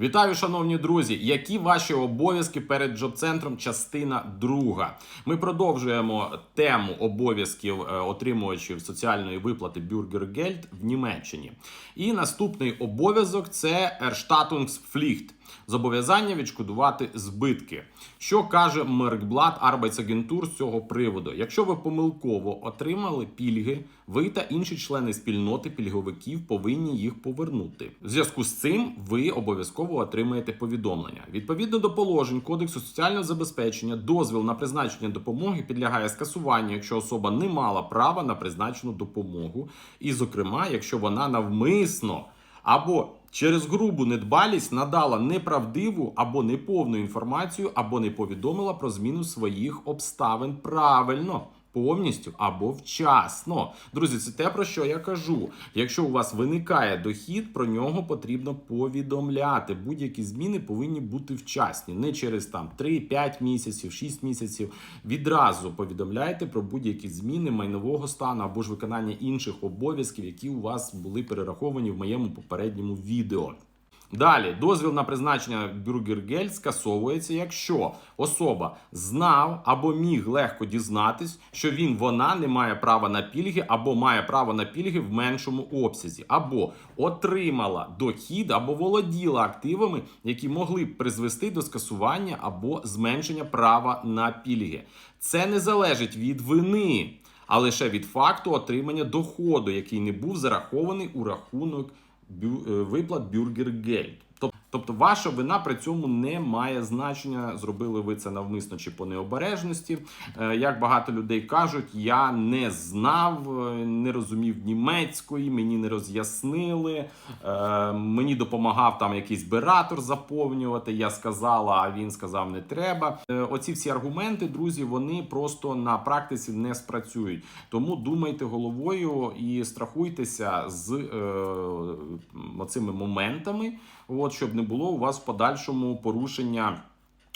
Вітаю, шановні друзі! Які ваші обов'язки перед джоб-центром? Частина друга. Ми продовжуємо тему обов'язків е, отримувачів соціальної виплати Бюргергельд в Німеччині. І наступний обов'язок це Erstattungspflicht – зобов'язання відшкодувати збитки. Що каже Меркблат Arbeitsagentur з цього приводу? Якщо ви помилково отримали пільги, ви та інші члени спільноти пільговиків повинні їх повернути. В зв'язку з цим ви обов'язково отримаєте повідомлення. Відповідно до положень Кодексу соціального забезпечення, дозвіл на призначення допомоги підлягає скасуванню, якщо особа не мала права на призначену допомогу, і, зокрема, якщо вона навмисно або через грубу недбалість надала неправдиву або неповну інформацію, або не повідомила про зміну своїх обставин правильно. Повністю або вчасно. Друзі, це те, про що я кажу. Якщо у вас виникає дохід, про нього потрібно повідомляти. Будь-які зміни повинні бути вчасні, не через там 3-5 місяців, 6 місяців. Відразу повідомляйте про будь-які зміни майнового стану або ж виконання інших обов'язків, які у вас були перераховані в моєму попередньому відео. Далі дозвіл на призначення бюргергель скасовується, якщо особа знав або міг легко дізнатись, що він вона не має права на пільги, або має право на пільги в меншому обсязі, або отримала дохід, або володіла активами, які могли б призвести до скасування або зменшення права на пільги. Це не залежить від вини, а лише від факту отримання доходу, який не був зарахований у рахунок виплат Бюргергельд. Тоб- Тобто ваша вина при цьому не має значення, зробили ви це навмисно чи по необережності. Е, Як багато людей кажуть, я не знав, е, не розумів німецької, мені не роз'яснили, е, мені допомагав там якийсь бератор заповнювати. Я сказала, а він сказав, не треба. Оці всі аргументи, друзі, вони просто на практиці не спрацюють. Тому думайте головою і страхуйтеся з е, оцими моментами, от, щоб не було у вас в подальшому порушення.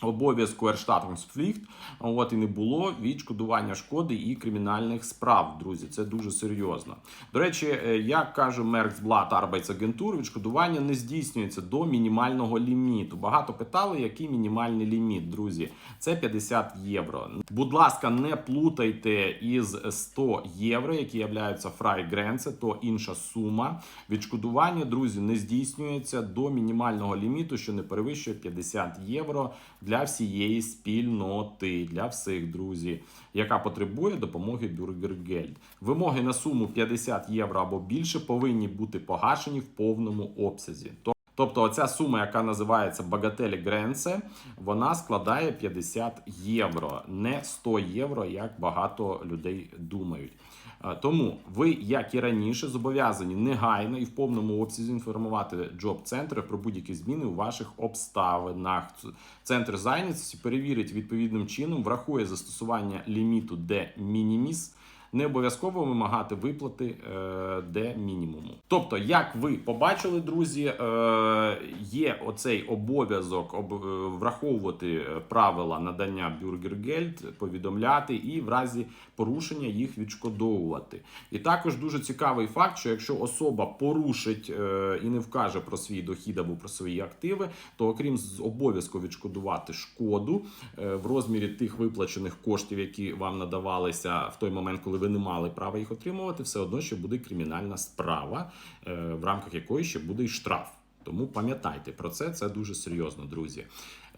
Обов'язку Erstattungspflicht, от і не було відшкодування шкоди і кримінальних справ, друзі. Це дуже серйозно. До речі, е, як каже Merksblatt Arbeitsagentur, відшкодування не здійснюється до мінімального ліміту. Багато питали, який мінімальний ліміт, друзі. Це 50 євро. Будь ласка, не плутайте із 100 євро, які являються фрайгренце, то інша сума. Відшкодування, друзі, не здійснюється до мінімального ліміту, що не перевищує 50 євро для всієї спільноти, для всіх друзі, яка потребує допомоги Бюргергельд. Вимоги на суму 50 євро або більше повинні бути погашені в повному обсязі. Тобто оця сума, яка називається Багателі Гренце, вона складає 50 євро, не 100 євро, як багато людей думають. Е, Тому ви, як і раніше, зобов'язані негайно і в повному обсязі інформувати джоб-центри про будь-які зміни у ваших обставинах. Центр зайнятості перевірить відповідним чином, врахує застосування ліміту де мініміс. Не обов'язково вимагати виплати е, де мінімуму. Тобто, як ви побачили, друзі, е, є оцей обов'язок об, е, враховувати правила надання бюргергельд, повідомляти і в разі порушення їх відшкодовувати. І також дуже цікавий факт, що якщо особа порушить і не вкаже про свій дохід або про свої активи, то окрім обов'язку відшкодувати шкоду в розмірі тих виплачених коштів, які вам надавалися в той момент, коли ви не мали права їх отримувати, все одно ще буде кримінальна справа, е, в рамках якої ще буде й штраф. Тому пам'ятайте про це, це дуже серйозно, друзі.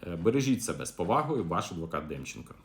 Е, Бережіть себе з повагою, ваш адвокат Демченко.